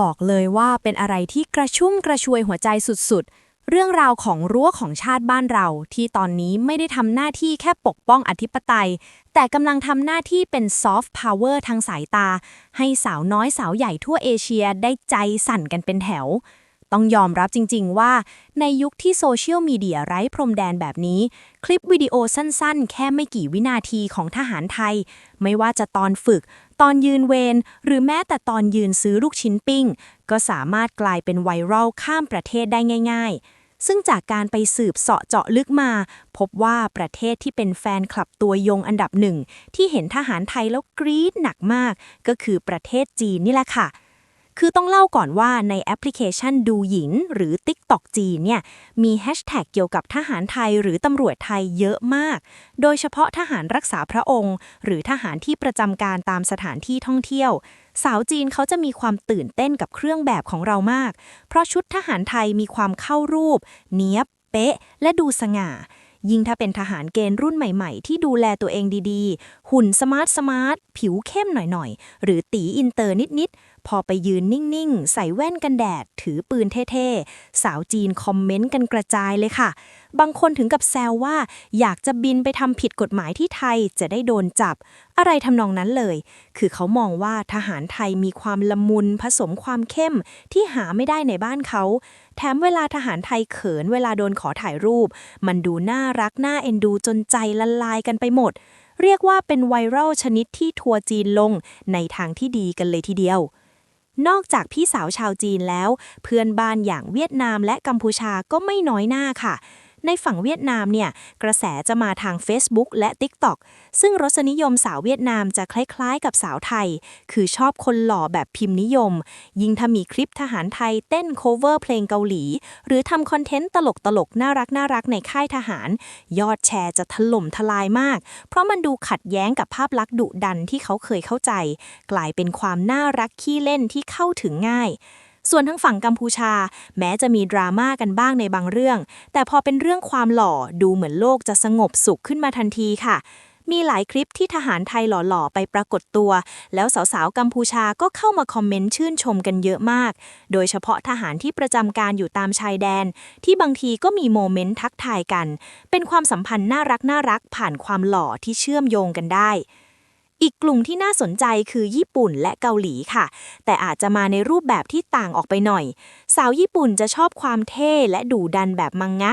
บอกเลยว่าเป็นอะไรที่กระชุ่มกระชวยหัวใจสุดๆ เรื่องราวของรั้วของชาติบ้านเรา ที่ตอนนี้ไม่ได้ทำหน้าที่แค่ปกป้องอธิปไตย แต่กำลังทำหน้าที่เป็นซอฟต์พาวเวอร์ทางสายตา ให้สาวน้อยสาวใหญ่ทั่วเอเชียได้ใจสั่นกันเป็นแถว ต้องยอมรับจริงๆว่า ในยุคที่โซเชียลมีเดียไร้พรมแดนแบบนี้ คลิปวิดีโอสั้นๆ แค่ไม่กี่วินาทีของทหารไทย ไม่ว่าจะตอนฝึก ตอนยืนเวรหรือแม้แต่ตอนยืนซื้อลูกชิ้นปิ้ง ก็สามารถกลายเป็นไวรัลข้ามประเทศได้ง่าย ๆซึ่งจากการไปสืบเสาะเจาะลึกมา พบว่าประเทศที่เป็นแฟนคลับตัวยงอันดับหนึ่ง ที่เห็นทหารไทยแล้วกรี๊ดหนักมาก ก็คือประเทศจีนนี่แหละค่ะ คือต้องเล่าก่อนว่าในแอปพลิเคชันดูหญิงหรือ TikTok จีนเนี่ยมีแฮชแท็กเกี่ยวกับทหารไทยหรือตำรวจไทยเยอะมาก โดยเฉพาะทหารรักษาพระองค์ หรือทหารที่ประจำการตามสถานที่ท่องเที่ยว สาวจีนเขาจะมีความตื่นเต้นกับเครื่องแบบของเรามาก เพราะชุดทหารไทยมีความเข้ารูป เนี้ยบ เป๊ะ และดูสง่ายิ่งถ้าเป็นทหารเกณฑ์รุ่นใหม่ๆ ที่ดูแลตัวเองดีๆ หุ่นสมาร์ทสมาร์ท ผิวเข้มหน่อยๆ หรือตีอินเตอร์นิดๆพอไปยืนนิ่ง ๆ ใส่แว่นกันแดด ถือปืนเท่ ๆ สาวจีนคอมเมนต์กันกระจายเลยค่ะ บางคนถึงกับแซวว่า อยากจะบินไปทำผิดกฎหมายที่ไทยจะได้โดนจับ อะไรทำนองนั้นเลย คือเขามองว่าทหารไทยมีความละมุนผสมความเข้มที่หาไม่ได้ในบ้านเขา แถมเวลาทหารไทยเขินเวลาโดนขอถ่ายรูป มันดูน่ารักน่าเอ็นดูจนใจละลายกันไปหมดเรียกว่าเป็นไวรัลชนิดที่ทัวร์จีนลงในทางที่ดีกันเลยทีเดียว นอกจากพี่สาวชาวจีนแล้ว เพื่อนบ้านอย่างเวียดนามและกัมพูชาก็ไม่น้อยหน้าค่ะ ในฝั่งเวียดนามเนี่ยกระแสจะมาทาง Facebook และ TikTok ซึ่งรสนิยมสาวเวียดนามจะคล้ายๆ กับสาวไทย คือชอบคนหล่อแบบพิมพ์นิยม ยิ่งถ้ามีคลิปทหารไทยเต้น cover เพลงเกาหลี หรือทำคอนเทนต์ตลกๆ น่ารักน่ารักในค่ายทหาร ยอดแชร์จะถล่มทลายมาก เพราะมันดูขัดแย้งกับภาพลักษณ์ดุดันที่เขาเคยเข้าใจ กลายเป็นความน่ารักขี้เล่นที่เข้าถึงง่าย ส่วนทั้งฝั่งกัมพูชา แม้จะมีดราม่ากันบ้างในบางเรื่อง แต่พอเป็นเรื่องความหล่อดูเหมือนโลกจะสงบสุขขึ้นมาทันทีค่ะ มีหลายคลิปที่ทหารไทยหล่อๆ ไปปรากฏตัว แล้วสาวๆ กัมพูชาก็เข้ามาคอมเมนต์ชื่นชมกันเยอะมาก โดยเฉพาะทหารที่ประจำการอยู่ตามชายแดน ที่บางทีก็มีโมเมนต์ทักทายกัน เป็นความสัมพันธ์น่ารักน่ารักผ่านความหล่อที่เชื่อมโยงกันได้ อีกกลุ่มที่น่าสนใจคือญี่ปุ่นและเกาหลีค่ะ แต่อาจจะมาในรูปแบบที่ต่างออกไปหน่อย สาวญี่ปุ่นจะชอบความเท่และดุดันแบบมังงะ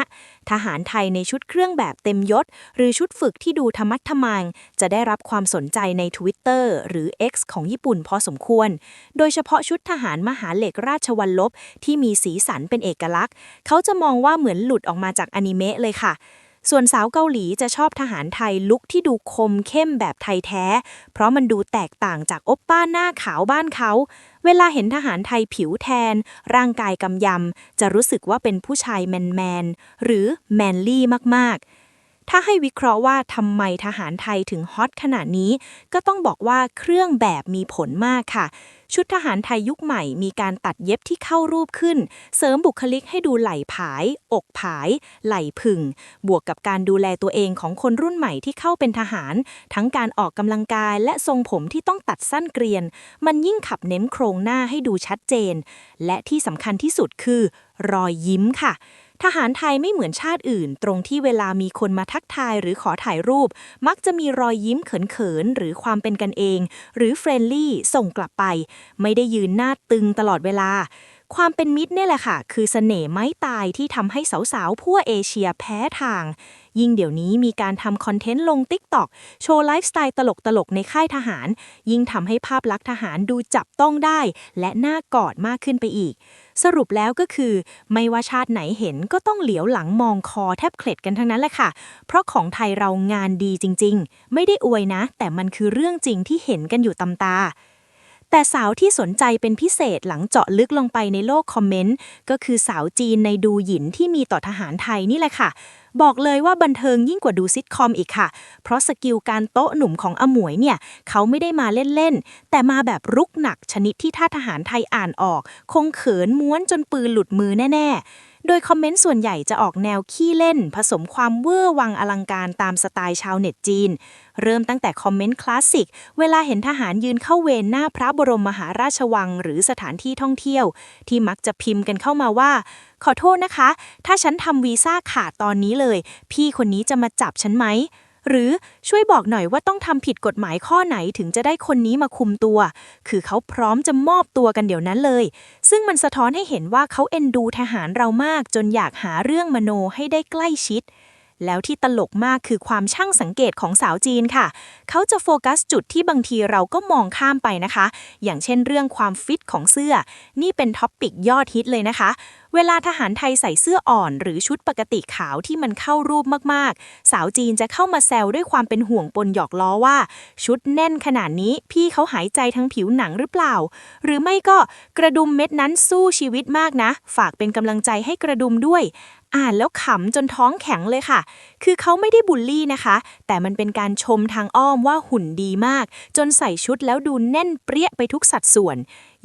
ทหารไทยในชุดเครื่องแบบเต็มยศ หรือชุดฝึกที่ดูธรรมัดทมัง จะได้รับความสนใจใน Twitter หรือ X ของญี่ปุ่นพอสมควร โดยเฉพาะชุดทหารมหาเหล็กราชวัลลบที่มีสีสันเป็นเอกลักษณ์ เขาจะมองว่าเหมือนหลุดออกมาจากอนิเมะเลยค่ะ ส่วนสาวเกาหลีจะชอบทหารไทยลุคที่ดูคมเข้มแบบไทยแท้ เพราะมันดูแตกต่างจากอบป้าหน้าขาวบ้านเขา เวลาเห็นทหารไทยผิวแทน ร่างกายกำยำ จะรู้สึกว่าเป็นผู้ชายแมนแมนหรือแมนลี่มากๆ ถ้าให้วิเคราะห์ว่าทำไมทหารไทยถึงฮอตขนาดนี้ ก็ต้องบอกว่าเครื่องแบบมีผลมากค่ะ ชุดทหารไทยยุคใหม่มีการตัดเย็บที่เข้ารูปขึ้น เสริมบุคลิกให้ดูไหล่ผาย อกผาย ไหล่ผึ่ง บวกกับการดูแลตัวเองของคนรุ่นใหม่ที่เข้าเป็นทหาร ทั้งการออกกำลังกายและทรงผมที่ต้องตัดสั้นเกรียน มันยิ่งขับเน้นโครงหน้าให้ดูชัดเจน และที่สำคัญที่สุดคือ รอยยิ้มค่ะ ทหารไทยไม่เหมือนชาติอื่น ตรงที่เวลามีคนมาทักทายหรือขอถ่ายรูป มักจะมีรอยยิ้มเขินๆ หรือความเป็นกันเอง หรือเฟรนลี่ส่งกลับไป ไม่ได้ยืนหน้าตึงตลอดเวลา ความเป็นมิตรเนี่ยแหละค่ะ คือเสน่ห์ไม้ตายที่ทำให้สาวๆทั่วเอเชียแพ้ทาง ยิ่งเดี๋ยวนี้มีการทำคอนเทนต์ลง TikTok โชว์ไลฟ์สไตล์ตลกๆ ในค่ายทหาร ยิ่งทำให้ภาพลักษณ์ทหารดูจับต้องได้ และน่ากอดมากขึ้นไปอีก สรุปแล้วก็คือ ไม่ว่าชาติไหนเห็นก็ต้องเหลียวหลังมองคอแทบเคล็ดกันทั้งนั้นแหละค่ะ เพราะของไทยเรางานดีจริง ๆ ไม่ได้อวยนะ แต่มันคือเรื่องจริงที่เห็นกันอยู่ตำตา แต่สาวที่สนใจเป็นพิเศษหลังเจาะลึกลงไปในโลกคอมเมนต์ ก็คือสาวจีนในดูหยินที่มีต่อทหารไทยนี่แหละค่ะ บอกเลยว่าบันเทิงยิ่งกว่าดูซิทคอมอีกค่ะ เพราะสกิลการโต๊ะหนุ่มของอมวยเนี่ย เขาไม่ได้มาเล่น ๆ แต่มาแบบรุกหนักชนิดที่ท่าทหารไทยอ่านออก คงเขินม้วนจนปืนหลุดมือแน่ ๆ โดยคอมเมนต์ส่วนใหญ่จะออกแนวขี้เล่น ผสมความเวอร์วังอลังการตามสไตล์ชาวเน็ตจีน เริ่มตั้งแต่คอมเมนต์คลาสสิก เวลาเห็นทหารยืนเข้าเวรหน้าพระบรมมหาราชวัง หรือสถานที่ท่องเที่ยว ที่มักจะพิมพ์กันเข้ามาว่า ขอโทษนะคะ ถ้าฉันทำวีซ่าขาดตอนนี้เลย พี่คนนี้จะมาจับฉันไหม หรือช่วยบอกหน่อยว่าต้องทำผิดกฎหมายข้อไหนถึงจะได้คนนี้มาคุมตัว คือเขาพร้อมจะมอบตัวกันเดี๋ยวนั้นเลย ซึ่งมันสะท้อนให้เห็นว่าเขาเอ็นดูทหารเรามากจนอยากหาเรื่องมโนให้ได้ใกล้ชิด แล้วที่ตลกมากคือความช่างสังเกตของสาวจีนค่ะ เขาจะโฟกัสจุดที่บางทีเราก็มองข้ามไปนะคะ อย่างเช่นเรื่องความฟิตของเสื้อ นี่เป็นท็อปปิกยอดฮิตเลยนะคะ เวลาทหารไทยใส่เสื้ออ่อนหรือชุดปกติขาวที่มันเข้ารูปมากๆ สาวจีนจะเข้ามาแซวด้วยความเป็นห่วงปนหยอกล้อว่า ชุดแน่นขนาดนี้พี่เขาหายใจทั้งผิวหนังหรือเปล่า หรือไม่ก็กระดุมเม็ดนั้นสู้ชีวิตมากนะ ฝากเป็นกำลังใจให้กระดุมด้วย อ่านแล้วขำจนท้องแข็งเลยค่ะ คือเขาไม่ได้บูลลี่นะคะ แต่มันเป็นการชมทางอ้อมว่าหุ่นดีมาก จนใส่ชุดแล้วดูแน่นเปรี้ยไปทุกสัดส่วน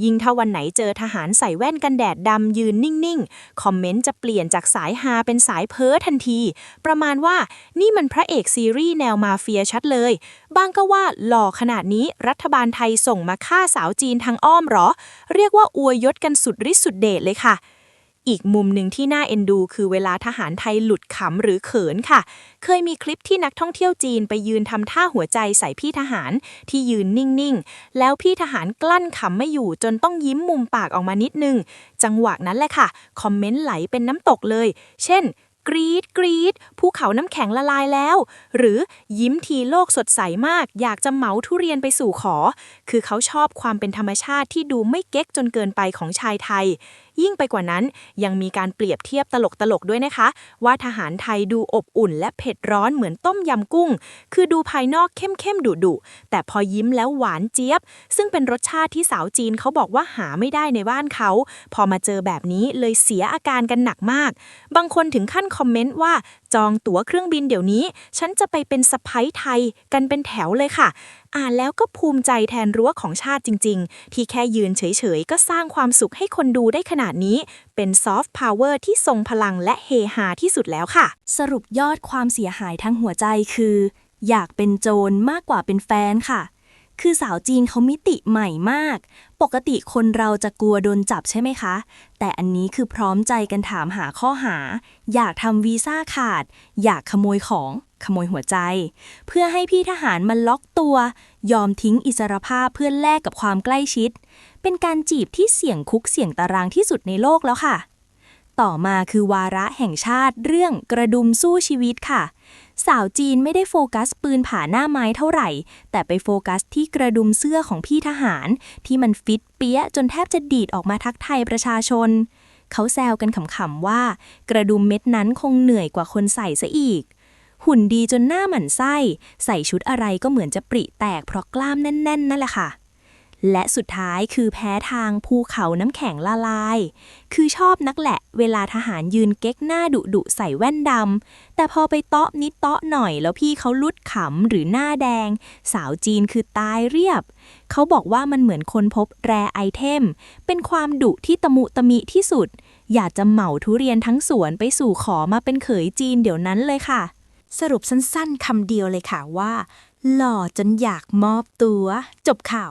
ยิ่งถ้าวันไหนเจอทหารใส่แว่นกันแดดดำยืนนิ่ง ๆ คอมเมนต์จะเปลี่ยนจากสายฮาเป็นสายเพ้อทันที ประมาณว่านี่มันพระเอกซีรีส์แนวมาเฟียชัดเลย บางก็ว่าหล่อขนาดนี้รัฐบาลไทยส่งมาฆ่าสาวจีนทางอ้อมหรอ เรียกว่าอวยยศกันสุดฤทธิ์สุดเดชเลยค่ะ อีกมุมหนึ่งที่น่าเอ็นดู คือเวลาทหารไทยหลุดขำหรือเขินค่ะ เคยมีคลิปที่นักท่องเที่ยวจีนไปยืนทำท่าหัวใจใส่พี่ทหารที่ยืนนิ่งๆ แล้วพี่ทหารกลั้นขำไม่อยู่จนต้องยิ้มมุมปากออกมานิดนึง จังหวะนั้นแหละค่ะ คอมเมนต์ไหลเป็นน้ำตกเลย เช่นกรีดกรีดภูเขาน้ำแข็งละลายแล้ว หรือยิ้มทีโลกสดใสมาก อยากจะเหมาทุเรียนไปสู่ขอ คือเขาชอบความเป็นธรรมชาติที่ดูไม่เก๊กจนเกินไปของชายไทย ยิ่งไปกว่านั้น ยังมีการเปรียบเทียบตลกๆด้วยนะคะ ว่าทหารไทยดูอบอุ่น และเผ็ดร้อนเหมือนต้มยำกุ้ง คือดูภายนอกเข้มๆดุๆแต่พอยิ้มแล้วหวานเจี๊ยบ ซึ่งเป็นรสชาติที่สาวจีนเขาบอกว่าหาไม่ได้ในบ้านเขา พอมาเจอแบบนี้เลยเสียอาการกันหนักมาก บางคนถึงขั้นคอมเมนต์ว่าจองตั๋วเครื่องบินเดี๋ยวนี้ ฉันจะไปเป็นสะพ้ยไทยกันเป็นแถวเลยค่ะ อ่านแล้วก็ภูมิใจแทนรั้วของชาติจริง ๆ ที่แค่ยืนเฉย ๆ ก็สร้างความสุขให้คนดูได้ขนาดนี้ เป็นซอฟต์พาวเวอร์ที่ทรงพลังและเฮฮาที่สุดแล้วค่ะ สรุปยอดความเสียหายทั้งหัวใจคือ อยากเป็นโจรมากกว่าเป็นแฟนค่ะคือสาวจีนเขามิติใหม่มาก ปกติคนเราจะกลัวโดนจับใช่ไหมคะ แต่อันนี้คือพร้อมใจกันถามหาข้อหา อยากทำวีซ่าขาด อยากขโมยของ ขโมยหัวใจ เพื่อให้พี่ทหารมันล็อกตัว ยอมทิ้งอิสรภาพเพื่อแลกกับความใกล้ชิด เป็นการจีบที่เสี่ยงคุกเสี่ยงตารางที่สุดในโลกแล้วค่ะ ต่อมาคือวาระแห่งชาติเรื่องกระดุมสู้ชีวิตค่ะ สาวจีนไม่ได้โฟกัสปืนผ่าหน้าไม้เท่าไหร่ แต่ไปโฟกัสที่กระดุมเสื้อของพี่ทหาร ที่มันฟิตเปี้ยจนแทบจะดีดออกมาทักไทยประชาชนเขาแซวกันขำๆว่า กระดุมเม็ดนั้นคงเหนื่อยกว่าคนใส่ซะอีก หุ่นดีจนหน้าหมันไส้ ใส่ชุดอะไรก็เหมือนจะปริแตกเพราะกล้ามแน่น ๆ นั่นแหละค่ะ และสุดท้ายคือแพ้ทางภูเขาน้ำแข็งละลาย คือชอบนักแหละ เวลาทหารยืนเก๊กหน้าดุดุใส่แว่นดำ แต่พอไปเตาะนิดเตาะหน่อยแล้วพี่เขาลุดขำหรือหน้าแดง สาวจีนคือตายเรียบ เขาบอกว่ามันเหมือนคนพบแรไอเทม เป็นความดุที่ตะมุตะมิที่สุด อยากจะเหมาทุเรียนทั้งสวนไปสู่ขอมาเป็นเขยจีนเดี๋ยวนั้นเลยค่ะ สรุปสั้นๆคำเดียวเลยค่ะว่า หล่อจนอยากมอบตัว จบข่าว